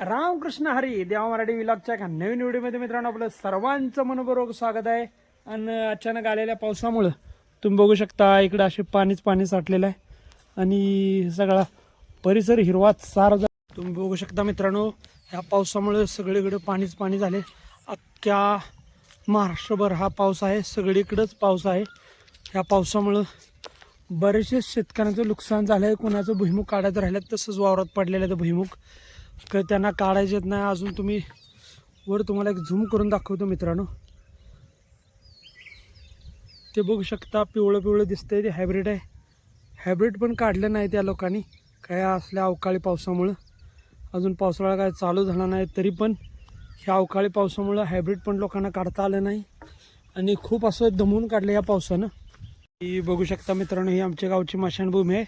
रामकृष्ण हरी देवा मराठी विलागच्या एका नवीन व्हिडिओमध्ये मित्रांनो आपलं सर्वांचं मनपूर्वक स्वागत आहे. आणि अचानक आलेल्या पावसामुळं तुम्ही बघू शकता इकडं असे पाणीच पाणी साठलेलं आहे. आणि सगळा परिसर हिरवा सार झा- तुम्ही बघू शकता मित्रांनो ह्या पावसामुळे सगळीकडे पाणीच पाणी झाले. अख्ख्या महाराष्ट्रभर हा पाऊस आहे सगळीकडंच पाऊस आहे. ह्या पावसामुळं बरेचसे शेतकऱ्यांचं नुकसान झालं आहे कोणाचं भुईमुग काढायचं राहिलं तसंच वावरात पडलेलं आहे ते भुईमुग. क त्यांना काढायचेत नाही अजून तुम्ही वर तुम्हाला एक झूम करून दाखवतो मित्रांनो. ते बघू शकता पिवळं पिवळं दिसतंय ते हायब्रिड आहे. हायब्रिड पण काढलं नाही त्या लोकांनी काय असल्या अवकाळी पावसामुळं. अजून पावसाळा काय चालू झाला नाही तरी पण ह्या अवकाळी पावसामुळं हायब्रिड पण लोकांना काढता आलं नाही. आणि खूप असं दमवून काढलं या पावसानं. ही बघू शकता मित्रांनो ही आमच्या गावची मशानभूमी आहे.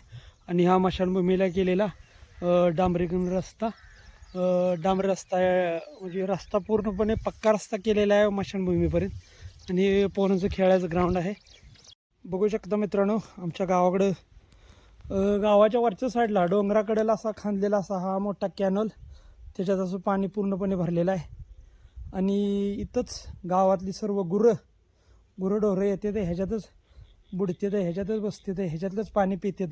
आणि ह्या मशानभूमीला केलेला अ, डांबरीकरण रस्ता. डांबर रस्ता म्हणजे रस्ता पूर्णपणे पक्का रस्ता केलेला आहे मशानभूमीपर्यंत. आणि पोरांचं खेळायचं ग्राउंड आहे. बघू शकता मित्रांनो आमच्या गावाकडं गावाच्या वरच्या साईडला डोंगराकडेला असा खांदलेला असा हा मोठा कॅनल त्याच्यात असं पाणी पूर्णपणे भरलेलं आहे. आणि इथंच गावातली सर्व गुरं गुरं डोरं येते ते ह्याच्यातच बुडते तर ह्याच्यातच बसते तर ह्याच्यातलंच पाणी पिते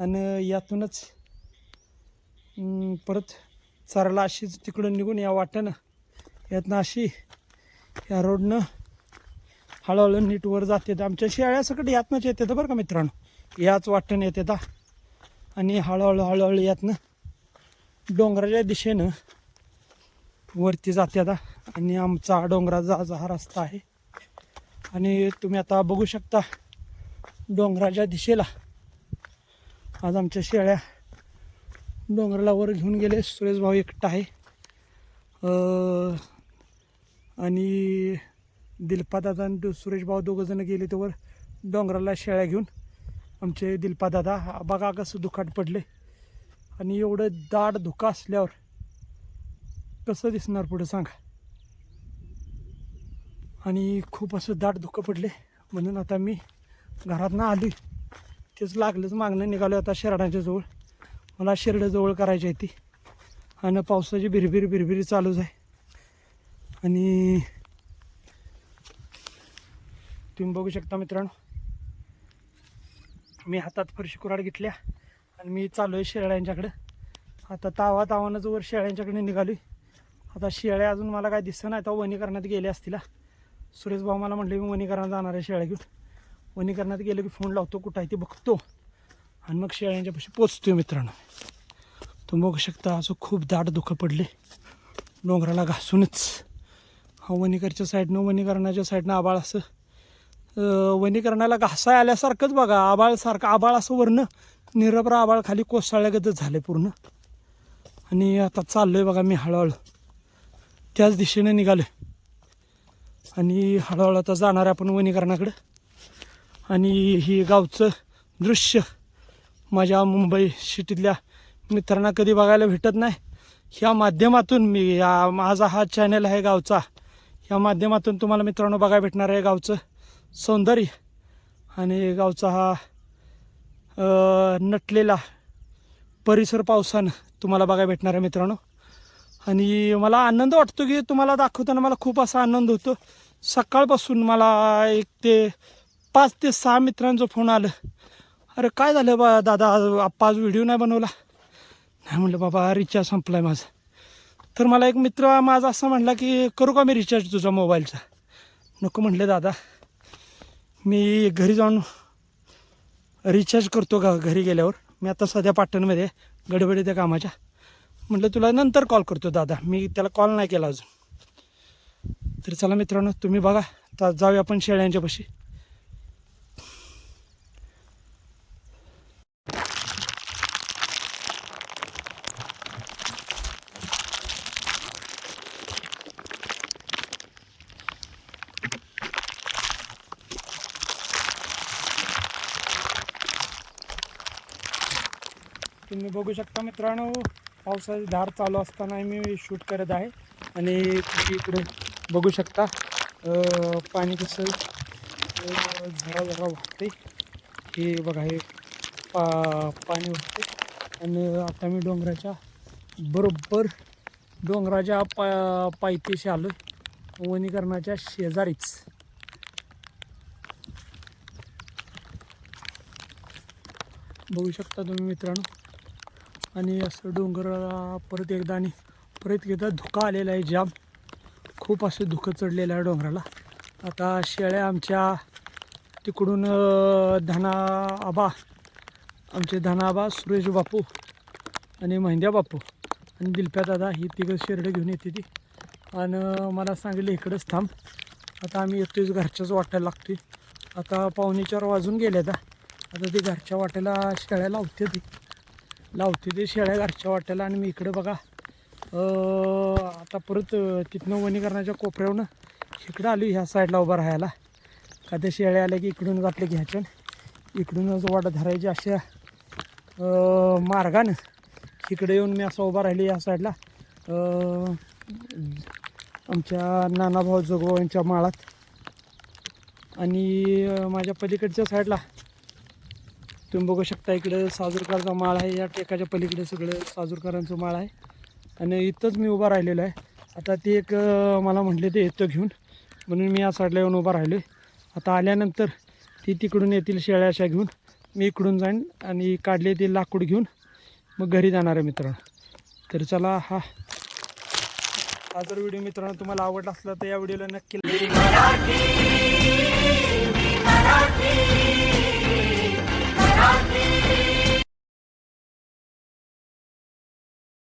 आणि यातूनच परत चराला अशीच तिकडून निघून या वाट्यानं यातनं अशी या रोडनं हळूहळू नीट वर जाते. तर आमच्या सगळं यातनंच येते तर बरं का मित्रांनो. याच वाट्यानं येते ता आणि हळूहळू हळूहळू यातनं डोंगराच्या दिशेनं वरती जाते आता आणि आमचा डोंगराचा हा रस्ता आहे. आणि तुम्ही आता बघू शकता डोंगराच्या दिशेला आज आमच्या शेळ्या डोंगराला वर घेऊन गेले. सुरेश भाऊ एकटा आहे. आणि दिलपादादा आणि सुरेश भाऊ दोघं जण गेले त्यावर डोंगराला शेळ्या घेऊन. आमचे दिलपादादा बघा कसं दुखाट पडले. आणि एवढं दाट धुका असल्यावर कसं दिसणार पुढं सांगा. आणि खूप असं दाट धुकं पडले. म्हणून आता मी घरातनं आली तेच लागलंच मागणं निघालो आता शेराडांच्या जवळ. मला शेरडाजवळ करायची आहे ती. आणि पावसाची भिरभिर भिरभिरी चालूच आहे. आणि तुम्ही बघू शकता मित्रांनो मी हातात फरशी कुराड घेतल्या आणि मी चालू आहे शेळ्यांच्याकडं आता तावा तावानंच वर शेळ्यांच्याकडे निघालो आता शेळ्या अजून मला काय दिसतं नाही. आता वनीकरणात गेले असतील सुरेश भाऊ मला म्हटले मी वनीकरणात जाणार आहे शेळ्या घेऊन. वनीकरणात गेलं की फोन लावतो कुठं आहे ते बघतो. आणि मग शेळ्यांच्यापाशी पोचतोय मित्रांनो. तुम्ही बघू शकता असं खूप दाट दुःख पडले. डोंगराला घासूनच. हा वनीकरच्या साईडनं वनीकरणाच्या साईडनं आबाळ असं वनीकरणाला घासाय आल्यासारखंच बघा. आबाळसारखं आबाळ असं वरनं निरभ्र आबाळ खाली कोसळल्यागतच झाले पूर्ण. आणि आता चाललोय बघा मी हळूहळू. त्याच दिशेने निघालो आणि हळूहळू आता जाणार आहे आपण वनीकरणाकडं आणि ही गावचं दृश्य माझ्या मुंबई सिटीतल्या मित्रांना कधी बघायला भेटत नाही. ह्या माध्यमातून मी या माझा हा चॅनल आहे गावचा. ह्या माध्यमातून तुम्हाला मित्रांनो बघायला भेटणार आहे गावचं सौंदर्य आणि गावचा हा नटलेला परिसर पावसानं तुम्हाला बघायला भेटणार आहे मित्रांनो. आणि मला आनंद वाटतो की तुम्हाला दाखवताना मला खूप असा आनंद होतो. सकाळपासून मला एक ते पाच ते सहा मित्रांचं फोन आलं. अरे काय झालं बा दादा आप्पा आज व्हिडिओ नाही बनवला? नाही म्हटलं बाबा रिचार्ज संपला आहे माझा. तर मला एक मित्र माझा असं म्हणला की करू का मी रिचार्ज तुझा मोबाईलचा? नको म्हटलं दादा मी घरी जाऊन रिचार्ज करतो का घरी गेल्यावर. मी आता सध्या पाटणमध्ये आहे, गडबडीत त्या कामाच्या. म्हटलं तुला नंतर कॉल करतो दादा. मी त्याला कॉल नाही केला अजून. तर चला मित्रांनो तुम्ही बघा. तर जाऊया आपण शेळ्यांच्या तुम्ही बघू शकता मित्रांनो पावसाची धार चालू असताना मी शूट करत आहे. आणि तुम्ही इकडे बघू शकता पाणी कसं झरा झरा वाहते हे बघा हे पा पाणी वाहते आणि आता मी डोंगराच्या बरोबर डोंगराच्या पा पायथ्याशी आलो वनीकरणाच्या शेजारीच. बघू शकता तुम्ही मित्रांनो आणि असं डोंगराला परत एकदा आणि परत एकदा धुका आलेला आहे जाम. खूप असं धुकं चढलेलं आहे डोंगराला. आता शेळ्या आमच्या तिकडून धना आबा आमचे धना आबा सुरेश बापू आणि महिंद्या बापू आणि दिलप्या दादा ही तिघं शेरडं घेऊन येते ती. आणि मला सांगितलं इकडंच थांब. आता आम्ही येतोयच घरच्याच वाटायला लागतोय. आता पावणे चार वाजून गेले आता आता ते घरच्या वाट्याला शेळ्या लावते ती. लावते ते शेळ्या घरच्या वाट्याला आणि मी इकडं बघा आता परत तिथनं वनीकरणाच्या कोपऱ्यावरून इकडं आलो ह्या साईडला उभा राहायला. का त्या शेळ्या आल्या की इकडून घातले घ्यायच्या इकडूनच वाट धरायची अशा मार्गानं इकडे येऊन मी असं उभा राहिले या साईडला आमच्या नानाभाऊ जोगोबांच्या माळात. आणि माझ्या पलीकडच्या साईडला तुम्ही बघू शकता इकडे साजूरकरचा माळ आहे या टेकाच्या पलीकडे सगळं साजूरकरांचं माळ आहे. आणि इथंच मी उभा राहिलेलो आहे. आता ते एक मला म्हटले ते येतं घेऊन. म्हणून मी या साईडला येऊन उभा राहिलो आता आल्यानंतर ती तिकडून येतील शेळ्या अशा घेऊन. मी इकडून जाईन आणि काढले ते लाकूड घेऊन मग घरी जाणार आहे मित्रांनो. तर चला हा. हा जर व्हिडिओ मित्रांनो तुम्हाला आवडला असला तर या व्हिडिओला नक्की